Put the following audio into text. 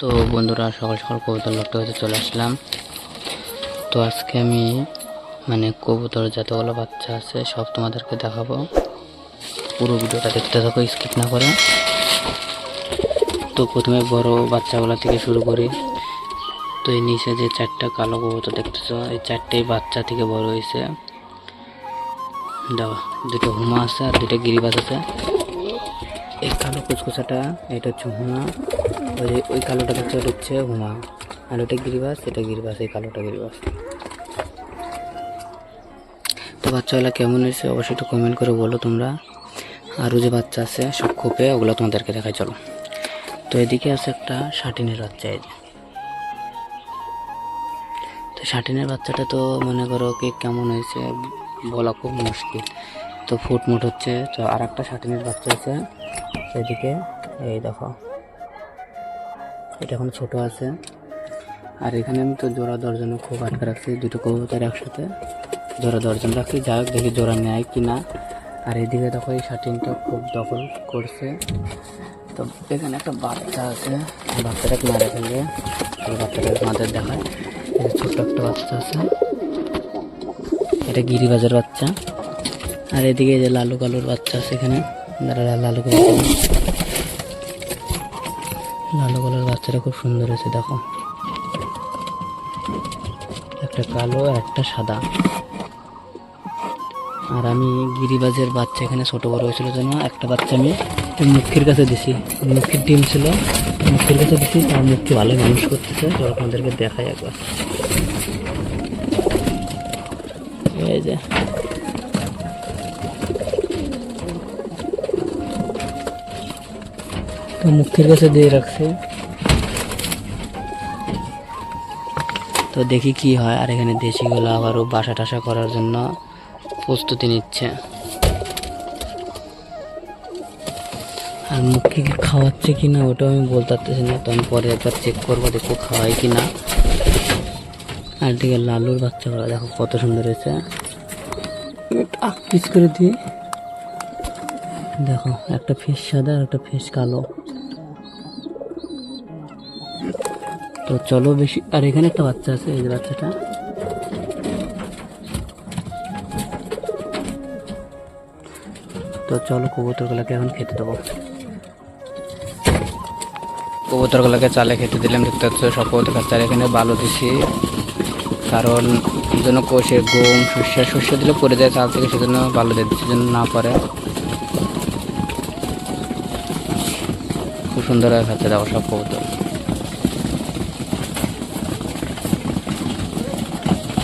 তো বন্ধুরা, সকাল সকাল কবুতর লড়তে হতে চলে আসলাম। তো আজকে আমি মানে কবুতর যতগুলো বাচ্চা আছে, সব তোমাদেরকে দেখাবো। পুরো ভিডিওটা দেখতে থাকো স্কিপ না করে। তো প্রথমে বড় বাচ্চাগুলো থেকে শুরু করি। তো এই নিচে যে চারটা কালো কবুতর দেখতেছ, এই চারটেই বাচ্চা থেকে বড় হয়েছে। দেখো দুটো হুমা আছে আর দুটো গিরিবাজ আছে। এই কালো কুচকুচাটা এটা হচ্ছে হুমা। ওই যে, ওই কালোটা দেখছে ওটা হচ্ছে হুমা। আর ওটা গিরিবাস, এটা গিরিবাস, এই কালোটা গিরিবাস। তো বাচ্চাগুলো কেমন হয়েছে অবশ্যই একটু কমেন্ট করে বলো তোমরা। আরও যে বাচ্চা আছে, সব খোপে, ওগুলো তোমাদেরকে দেখাই, চলো। তো এদিকে আছে একটা শাটিনের বাচ্চা, এই তো শাটিনের বাচ্চাটা তো মনে করো কি কেমন হয়েছে, বলা খুব মুশকিল। তো ফুটমুট হচ্ছে, তো আর একটা শাটিনের বাচ্চা আছে। এদিকে, এই দেখো। এটা এখন ছোট আছে। আর এখানে আমি তো জোড়া দর্জন খুব আটকে রাখছি, দুটো কবুতর একসাথে জোড়া দর্জন রাখছি। যাই হোক, দেখি জোড়া নেয় কি না আর এদিকে দেখো, এই শাটিনটা খুব দখল করছে। তো এখানে একটা বাচ্চা আছে। বাচ্চাটাকে মারা ফেলবে। বাচ্চাটাকে আমাদের দেখায়। ছোট্ট একটা বাচ্চা আছে। এটা গিরিবাজের বাচ্চা। আর এদিকে যে লালু কালুর বাচ্চা আছে এখানে। দাঁড়া, লালু কালু লালু কালুর বাচ্চাটা খুব সুন্দর হয়েছে, দেখো। একটা কালো একটা সাদা। আর আমি গিরিবাজের বাচ্চা এখানে ছোট বড় হয়েছিল জন্য একটা বাচ্চা আমি মুখির কাছে দিছি। মুখির ডিম ছিল, মুখির কাছে দিছি, তার মুখকে ভালো মানুষ করতেছে তো আপনাদেরকে দেখাই একবার। এই যে মুখের কাছে দিয়ে রাখছে তো দেখি কি হয় আর এখানে দেশিগুলো আবারও বাসা টাসা করার জন্য প্রস্তুতি নিচ্ছে আর মুখে কি খাওয়াচ্ছে কি না ওটাও আমি বলতে পারতেছি না তো আমি পরে একবার চেক করব দেখব খাওয়াই কি না আর দিকে লালুর বাচ্চাগুলো দেখো কত সুন্দর হয়েছে পিস করে দিই দেখো একটা ফিস সাদা আর একটা ফিস কালো তো চলো বেশি আর এখানে একটা বাচ্চা আছে, এই যে বাচ্চাটা। তো চলো কবুতরগুলোকে এখন খেতে দেবো। কবুতরগুলোকে চালে খেতে দিলাম, দেখতে পাচ্ছ সব কবুতর চালে এখানে ভালো দিছি, কারণ যেন কোষে গম শস্য শস্য দিলে পড়ে যায় চাল থেকে, সেজন্য ভালো দিচ্ছে, যেন না পড়ে। খুব সুন্দর খাচ্ছে দেখো সব কবুতর।